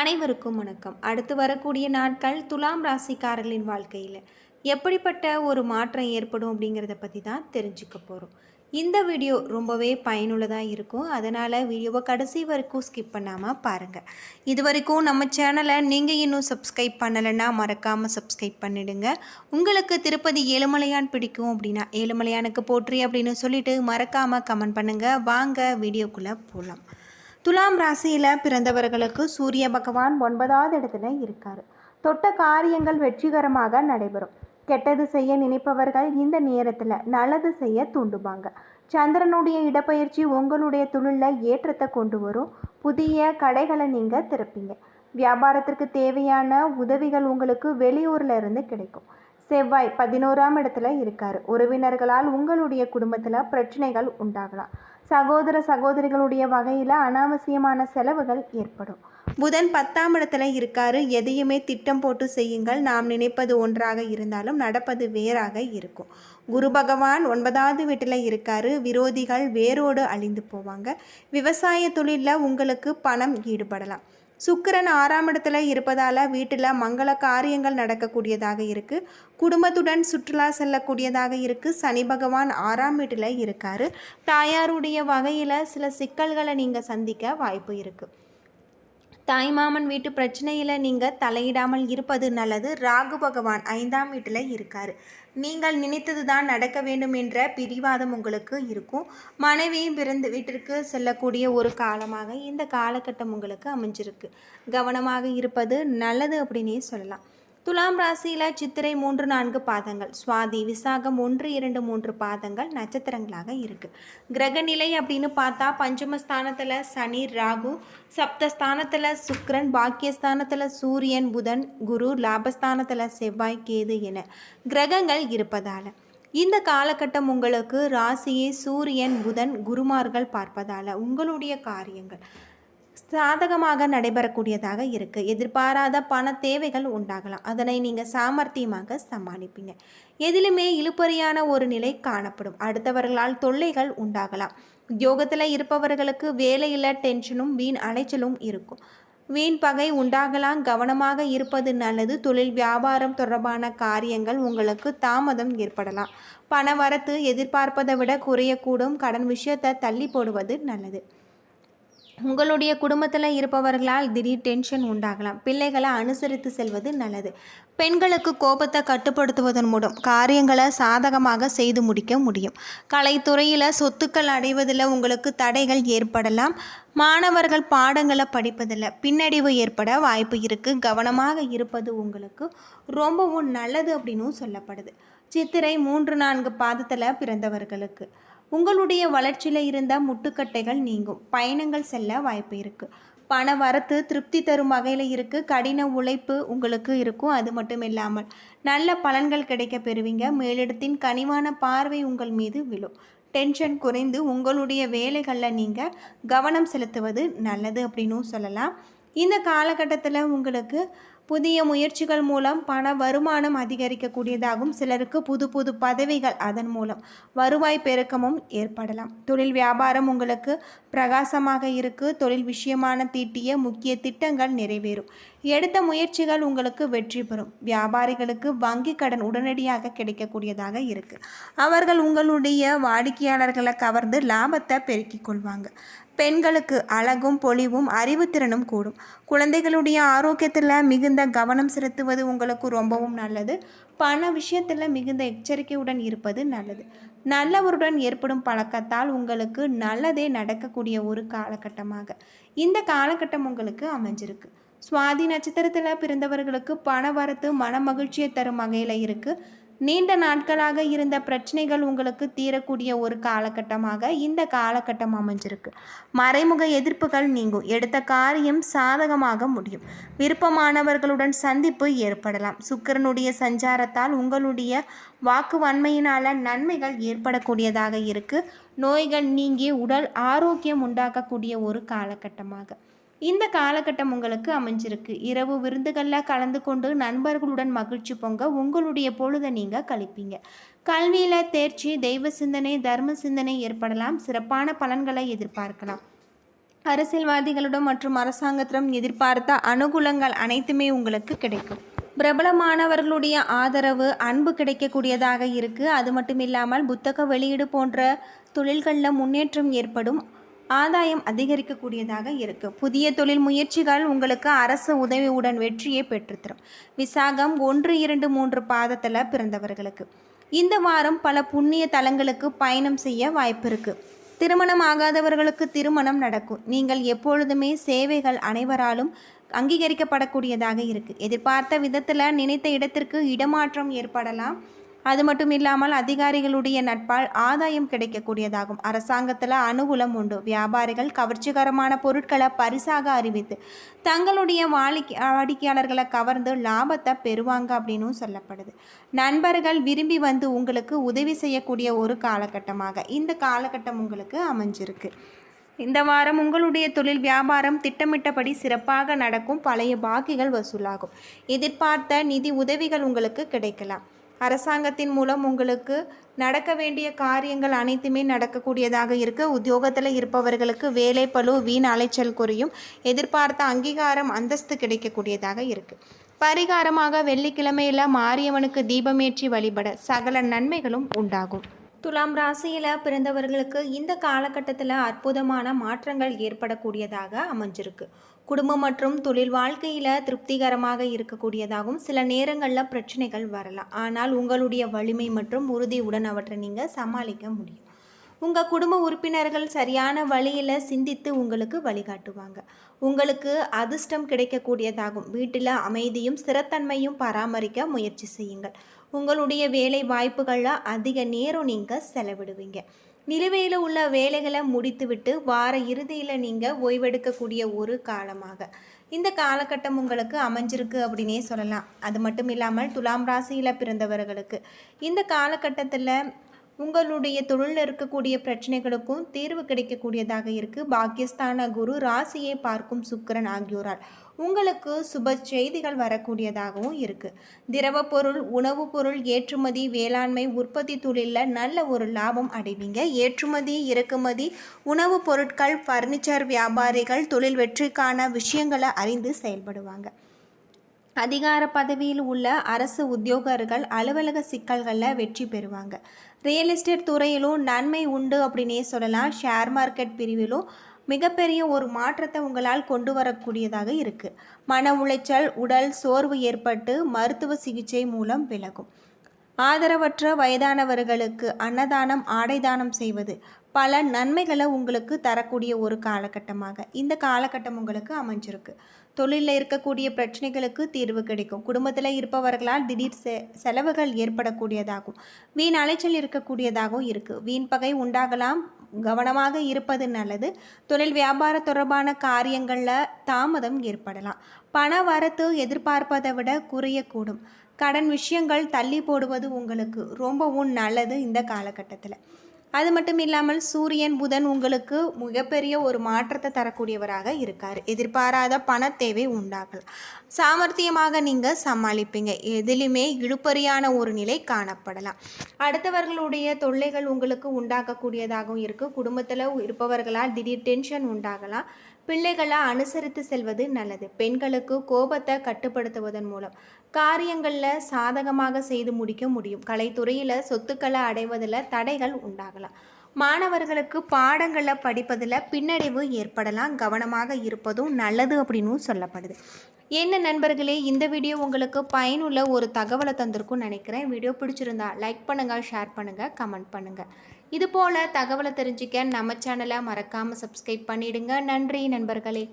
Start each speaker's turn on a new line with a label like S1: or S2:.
S1: அனைவருக்கும் வணக்கம். அடுத்து வரக்கூடிய நாட்கள் துலாம் ராசிக்காரர்களின் வாழ்க்கையில். எப்படிப்பட்ட ஒரு மாற்றம் ஏற்படும் அப்படிங்கிறத பற்றி தான் தெரிஞ்சுக்க போகிறோம் இந்த வீடியோ ரொம்பவே பயனுள்ளதாக இருக்கும். அதனால் வீடியோவை கடைசி வரைக்கும் ஸ்கிப் பண்ணாமல் பாருங்கள் இது வரைக்கும் நம்ம சேனலை நீங்கள் இன்னும் சப்ஸ்கிரைப் பண்ணலைன்னா மறக்காமல் சப்ஸ்கிரைப் பண்ணிடுங்க. உங்களுக்கு திருப்பதி ஏழுமலையான் பிடிக்கும் அப்படின்னா ஏழுமலையானுக்கு போற்றி அப்படின்னு சொல்லிவிட்டு மறக்காமல் கமெண்ட் பண்ணுங்கள் வாங்க வீடியோக்குள்ளே போகலாம் துலாம் ராசியில் பிறந்தவர்களுக்கு சூரிய பகவான் ஒன்பதாவது இடத்துல இருக்கார். தொட்ட காரியங்கள் வெற்றிகரமாக நடைபெறும். கெட்டது செய்ய நினைப்பவர்கள் இந்த நேரத்தில் நல்லது செய்ய தூண்டுவாங்க. சந்திரனுடைய இடப்பெயர்ச்சி உங்களுடைய தொழிலில் ஏற்றத்தை கொண்டு வரும். புதிய கடைகளை நீங்கள் திறப்பீங்க. வியாபாரத்திற்கு தேவையான உதவிகள் உங்களுக்கு வெளியூரில் இருந்து கிடைக்கும். செவ்வாய் பதினோராம் இடத்துல இருக்கார். உறவினர்களால் உங்களுடைய குடும்பத்தில் பிரச்சனைகள் உண்டாகலாம். சகோதர சகோதரிகளுடைய வகையில் அனாவசியமான செலவுகள் ஏற்படும். புதன் பத்தாம் இடத்துல இருக்காரு. எதையுமே திட்டம் போட்டு செய்யுங்கள். நாம் நினைப்பது ஒன்றாக இருந்தாலும் நடப்பது வேறாக இருக்கும். குரு பகவான் ஒன்பதாவது வீட்டில் இருக்காரு. விரோதிகள் வேரோடு அழிந்து போவாங்க. விவசாய தொழிலில் உங்களுக்கு பணம் ஈடுபடலாம். சுக்கிரன் ஆறாம் இடத்துல இருப்பதால் வீட்டில் மங்கள காரியங்கள் நடக்கக்கூடியதாக இருக்குது குடும்பத்துடன் சுற்றுலா செல்லக்கூடியதாக இருக்குது சனி பகவான் ஆறாம் வீட்டில் இருக்கார். தாயாருடைய வகையில் சில சிக்கல்களை நீங்கள் சந்திக்க வாய்ப்பு இருக்குது தாய்மாமன் வீட்டு பிரச்சனையில் நீங்கள் தலையிடாமல் இருப்பது நல்லது. ராகு பகவான் ஐந்தாம் வீட்டில் இருக்கார். நீங்கள் நினைத்தது தான் நடக்க வேண்டும் என்ற பிரிவாதம் உங்களுக்கு இருக்கும். மனைவியும் பிறந்த வீட்டிற்கு செல்லக்கூடிய ஒரு காலமாக இந்த காலகட்டம் உங்களுக்கு அமைஞ்சிருக்கு. கவனமாக இருப்பது நல்லது அப்படின்னே சொல்லலாம். துலாம் ராசியில் சித்திரை மூன்று நான்கு பாதங்கள். சுவாதி விசாகம் ஒன்று இரண்டு மூன்று பாதங்கள் நட்சத்திரங்களாக இருக்குது கிரகநிலை அப்படின்னு பார்த்தா பஞ்சமஸ்தானத்தில் சனி ராகு சப்தஸ்தானத்தில் சுக்ரன் பாக்கியஸ்தானத்தில் சூரியன் புதன் குரு லாபஸ்தானத்தில் செவ்வாய் கேது என கிரகங்கள் இருப்பதால். இந்த காலகட்டம் உங்களுக்கு ராசியை சூரியன் புதன் குருமார்கள் பார்ப்பதால் உங்களுடைய காரியங்கள். சாதகமாக நடைபெறக்கூடியதாக இருக்குது எதிர்பாராத பண தேவைகள் உண்டாகலாம். அதனை நீங்கள் சாமர்த்தியமாக சமாளிப்பீங்க. எதிலுமே இழுப்பறியான ஒரு நிலை காணப்படும். அடுத்தவர்களால் தொல்லைகள் உண்டாகலாம். உத்தியோகத்தில் இருப்பவர்களுக்கு வேலையில் டென்ஷனும் வீண் அலைச்சலும் இருக்கும். வீண் பகை உண்டாகலாம். கவனமாக இருப்பது நல்லது. தொழில் வியாபாரம் தொடர்பான காரியங்கள் உங்களுக்கு தாமதம் ஏற்படலாம். பண வரத்து எதிர்பார்ப்பதை விட குறையக்கூடும். கடன் விஷயத்தை தள்ளி போடுவது நல்லது. உங்களுடைய குடும்பத்தில் இருப்பவர்களால் திடீர் டென்ஷன் உண்டாகலாம். பிள்ளைகளை அனுசரித்து செல்வது நல்லது. பெண்களுக்கு கோபத்தை கட்டுப்படுத்துவதன் மூலம் காரியங்களை சாதகமாக செய்து முடிக்க முடியும். கலைத்துறையில் சொத்துக்கள் அடைவதில் உங்களுக்கு தடைகள் ஏற்படலாம். மாணவர்கள் பாடங்களை படிப்பதில் பின்னடைவு ஏற்பட வாய்ப்பு இருக்குது கவனமாக இருப்பது உங்களுக்கு ரொம்பவும் நல்லது அப்படின்னும் சொல்லப்படுது. சித்திரை மூன்று நான்கு பாதத்தில் பிறந்தவர்களுக்கு. உங்களுடைய வளர்ச்சியில் இருந்த முட்டுக்கட்டைகள் நீங்கும். பயணங்கள் செல்ல வாய்ப்பு இருக்குது பண வரத்து திருப்தி தரும் வகையில் இருக்குது கடின உழைப்பு உங்களுக்கு இருக்கும். அது மட்டும் இல்லாமல் நல்ல பலன்கள் கிடைக்க பெறுவீங்க. மேலிடத்தின் கனிவான பார்வை உங்கள் மீது விழும். டென்ஷன் குறைந்து உங்களுடைய வேலைகளில் நீங்கள் கவனம் செலுத்துவது நல்லது அப்படின்னும் சொல்லலாம். இந்த காலகட்டத்தில் உங்களுக்கு புதிய முயற்சிகள் மூலம் பண வருமானம் அதிகரிக்கக்கூடியதாகும் சிலருக்கு புது புது பதவிகள் அதன் மூலம் வருவாய் பெருக்கமும் ஏற்படலாம். தொழில் வியாபாரம் உங்களுக்கு பிரகாசமாக இருக்கு. தொழில் விஷயமான தீட்டிய முக்கிய திட்டங்கள் நிறைவேறும். எடுத்த முயற்சிகள் உங்களுக்கு வெற்றி பெறும். வியாபாரிகளுக்கு வங்கி கடன் உடனடியாக கிடைக்கக்கூடியதாக இருக்குது அவர்கள் உங்களுடைய வாடிக்கையாளர்களை கவர்ந்து லாபத்தை பெருக்கிக் கொள்வாங்க. பெண்களுக்கு அழகும் பொலிவும் அறிவுத்திறனும் கூடும். குழந்தைகளுடைய ஆரோக்கியத்தில் மிகுந்த கவனம் செலுத்துவது உங்களுக்கு ரொம்பவும் நல்லது. பண விஷயத்தில் மிகுந்த எச்சரிக்கையுடன் இருப்பது நல்லது. நல்லவருடன் ஏற்படும் பழக்கத்தால் உங்களுக்கு நல்லதே நடக்கக்கூடிய ஒரு காலகட்டமாக. இந்த காலகட்டம் உங்களுக்கு அமைஞ்சிருக்கு. சுவாதி நட்சத்திரத்தில் பிறந்தவர்களுக்கு பண வரத்து மன மகிழ்ச்சியை தரும் வகையில் இருக்குது நீண்ட நாட்களாக இருந்த பிரச்சனைகள் உங்களுக்கு தீரக்கூடிய ஒரு காலகட்டமாக இந்த காலகட்டம் அமைஞ்சிருக்கு. மறைமுக எதிர்ப்புகள் நீங்கும். எடுத்த காரியம் சாதகமாக முடியும். விருப்பமானவர்களுடன் சந்திப்பு ஏற்படலாம். சுக்கிரனுடைய சஞ்சாரத்தால் உங்களுடைய வாக்கு வன்மையினால் நன்மைகள் ஏற்படக்கூடியதாக இருக்குது நோய்கள் நீங்கி உடல் ஆரோக்கியம் உண்டாக்கக்கூடிய ஒரு காலகட்டமாக. இந்த காலகட்டம் உங்களுக்கு அமைஞ்சிருக்கு. இரவு விருந்துகளில் கலந்து கொண்டு நண்பர்களுடன் மகிழ்ச்சி பொங்க உங்களுடைய பொழுதை நீங்கள் கழிப்பீங்க. கல்வியில் தேர்ச்சி தெய்வ சிந்தனை தர்ம சிந்தனை ஏற்படலாம். சிறப்பான பலன்களை எதிர்பார்க்கலாம். அரசியல்வாதிகளிடம் மற்றும் அரசாங்கத்திடம் எதிர்பார்த்த அனுகூலங்கள் அனைத்துமே உங்களுக்கு கிடைக்கும். பிரபலமானவர்களுடைய ஆதரவு அன்பு கிடைக்கக்கூடியதாக இருக்குது அது மட்டும் இல்லாமல் புத்தக வெளியீடு போன்ற தொழில்களில் முன்னேற்றம் ஏற்படும். ஆதாயம் அதிகரிக்கக்கூடியதாக இருக்குது புதிய தொழில் முயற்சிகள் உங்களுக்கு அரசு உதவியுடன் வெற்றியை பெற்றுத்தரும். விசாகம் ஒன்று இரண்டு மூன்று பாதத்தில் பிறந்தவர்களுக்கு. இந்த வாரம் பல புண்ணிய தலங்களுக்கு பயணம் செய்ய வாய்ப்பு இருக்குது திருமணம் ஆகாதவர்களுக்கு திருமணம் நடக்கும். நீங்கள் எப்பொழுதுமே சேவைகள் அனைவராலும் அங்கீகரிக்கப்படக்கூடியதாக இருக்குது எதிர்பார்த்த விதத்தில் நினைத்த இடத்திற்கு இடமாற்றம் ஏற்படலாம். அது மட்டும் இல்லாமல் அதிகாரிகளுடைய நட்பால் ஆதாயம் கிடைக்கக்கூடியதாகும். அரசாங்கத்தில் அனுகூலம் உண்டு. வியாபாரிகள் கவர்ச்சிகரமான பொருட்களை பரிசாக அறிவித்து தங்களுடைய வாடிக்கை வாடிக்கையாளர்களை கவர்ந்து லாபத்தை பெறுவாங்க அப்படின்னும் சொல்லப்படுது. நண்பர்கள் விரும்பி வந்து உங்களுக்கு உதவி செய்யக்கூடிய ஒரு காலகட்டமாக இந்த காலகட்டம் உங்களுக்கு அமைஞ்சிருக்கு. இந்த வாரம் உங்களுடைய தொழில் வியாபாரம் திட்டமிட்டபடி சிறப்பாக நடக்கும். பழைய பாக்கிகள் வசூலாகும். எதிர்பார்த்த நிதி உதவிகள் உங்களுக்கு கிடைக்கலாம். அரசாங்கத்தின் மூலம் உங்களுக்கு நடக்க வேண்டிய காரியங்கள் அனைத்துமே நடக்கக்கூடியதாக இருக்க உத்தியோகத்தில் இருப்பவர்களுக்கு வேலை பளு வீண் அலைச்சல் குறையும். எதிர்பார்த்த அங்கீகாரம் அந்தஸ்து கிடைக்கக்கூடியதாக இருக்குது பரிகாரமாக வெள்ளிக்கிழமையில் மாரியம்மனுக்கு தீபமேற்றி வழிபட சகல நன்மைகளும் உண்டாகும். துலாம் ராசியில் பிறந்தவர்களுக்கு இந்த காலகட்டத்தில் அற்புதமான மாற்றங்கள் ஏற்படக்கூடியதாக அமைஞ்சிருக்கு. குடும்பம் மற்றும் தொழில் வாழ்க்கையில் திருப்திகரமாக இருக்கக்கூடியதாகவும் சில நேரங்களில் பிரச்சனைகள் வரலாம். ஆனால் உங்களுடைய வலிமை மற்றும் உறுதியுடன் அவற்றை நீங்கள் சமாளிக்க முடியும். உங்கள் குடும்ப உறுப்பினர்கள் சரியான வழியில் சிந்தித்து உங்களுக்கு வழிகாட்டுவாங்க. உங்களுக்கு அதிர்ஷ்டம் கிடைக்கக்கூடியதாகும். வீட்டில் அமைதியும் ஸ்திரத்தன்மையும் பராமரிக்க முயற்சி செய்யுங்கள். உங்களுடைய வேலை வாய்ப்புகளில் அதிக நேரம் நீங்கள் செலவிடுவீங்க. நிலுவையில் உள்ள வேலைகளை முடித்துவிட்டு வார இறுதியில் நீங்கள் ஓய்வெடுக்கக்கூடிய ஒரு காலமாக. இந்த காலகட்டம் உங்களுக்கு அமைஞ்சிருக்கு அப்படின்னே சொல்லலாம். அது மட்டும் இல்லாமல் துலாம் ராசியில் பிறந்தவர்களுக்கு. இந்த காலகட்டத்தில் உங்களுடைய தொழிலில் இருக்கக்கூடிய பிரச்சனைகளுக்கும் தீர்வு கிடைக்கக்கூடியதாக இருக்குது பாக்கியஸ்தான குரு ராசியை பார்க்கும் சுக்கரன் ஆகியோரால். உங்களுக்கு சுப செய்திகள் வரக்கூடியதாகவும் இருக்குது திரவ பொருள் உணவுப் பொருள் ஏற்றுமதி வேளாண்மை உற்பத்தி தொழிலில் நல்ல ஒரு லாபம் அடைவீங்க. ஏற்றுமதி இறக்குமதி உணவுப் பொருட்கள் ஃபர்னிச்சர் வியாபாரிகள் தொழில் வெற்றிக்கான விஷயங்களை அறிந்து செயல்படுவாங்க. அதிகார பதவியில் உள்ள அரசு உத்தியோகர்கள் அலுவலக சிக்கல்களில் வெற்றி பெறுவாங்க. ரியல் எஸ்டேட் துறையிலும் நன்மை உண்டு அப்படின்னே சொல்லலாம். ஷேர் மார்க்கெட் பிரிவிலும் மிகப்பெரிய ஒரு மாற்றத்தை உங்களால் கொண்டு வரக்கூடியதாக இருக்குது மன உளைச்சல் உடல் சோர்வு ஏற்பட்டு மருத்துவ சிகிச்சை மூலம் விலகும். ஆதரவற்ற வயதானவர்களுக்கு அன்னதானம் ஆடைதானம் செய்வது பல நன்மைகளை உங்களுக்கு தரக்கூடிய ஒரு காலகட்டமாக. இந்த காலகட்டம் உங்களுக்கு அமைஞ்சிருக்கு. தொழிலில் இருக்கக்கூடிய பிரச்சனைகளுக்கு தீர்வு கிடைக்கும். குடும்பத்தில் இருப்பவர்களால் திடீர் செ செலவுகள் ஏற்படக்கூடியதாகும். வீண் அலைச்சல் இருக்கக்கூடியதாகவும் இருக்குது வீண் பகை உண்டாகலாம். கவனமாக இருப்பது நல்லது. தொழில் வியாபார தொடர்பான காரியங்களில் தாமதம் ஏற்படலாம். பண வரத்து எதிர்பார்ப்பதை விட குறையக்கூடும். கடன் விஷயங்கள் தள்ளி போடுவது உங்களுக்கு ரொம்பவும் நல்லது இந்த காலகட்டத்தில். அது மட்டும் இல்லாமல் சூரியன் புதன் உங்களுக்கு மிகப்பெரிய ஒரு மாற்றத்தை தரக்கூடியவராக இருக்கார். எதிர்பாராத பண தேவை உண்டாகலாம். சாமர்த்தியமாக நீங்கள் சமாளிப்பீங்க. எதிலுமே இழுப்பறியான ஒரு நிலை காணப்படலாம். அடுத்தவர்களுடைய தொல்லைகள் உங்களுக்கு உண்டாக்கக்கூடியதாகவும் இருக்குது குடும்பத்தில் இருப்பவர்களால் திடீர் டென்ஷன் உண்டாகலாம். பிள்ளைகளை அனுசரித்து செல்வது நல்லது. பெண்களுக்கு கோபத்தை கட்டுப்படுத்துவதன் மூலம். காரியங்களில் சாதகமாக செய்து முடிக்க முடியும். கலைத்துறையில் சொத்துக்களை அடைவதில் தடைகள் உண்டாகலாம். மாணவர்களுக்கு பாடங்களில் படிப்பதில் பின்னடைவு ஏற்படலாம். கவனமாக இருப்பதும் நல்லது அப்படின்னும் சொல்லப்படுது. என்ன நண்பர்களே இந்த வீடியோ உங்களுக்கு பயனுள்ள ஒரு தகவலை தந்திருக்கும்னு நினைக்கிறேன். வீடியோ பிடிச்சிருந்தா லைக் பண்ணுங்கள் ஷேர் பண்ணுங்கள் கமெண்ட் பண்ணுங்கள் இது போல் தகவலை தெரிஞ்சுக்க நம்ம சேனலை மறக்காமல் சப்ஸ்கிரைப் பண்ணிவிடுங்க நன்றி நண்பர்களே.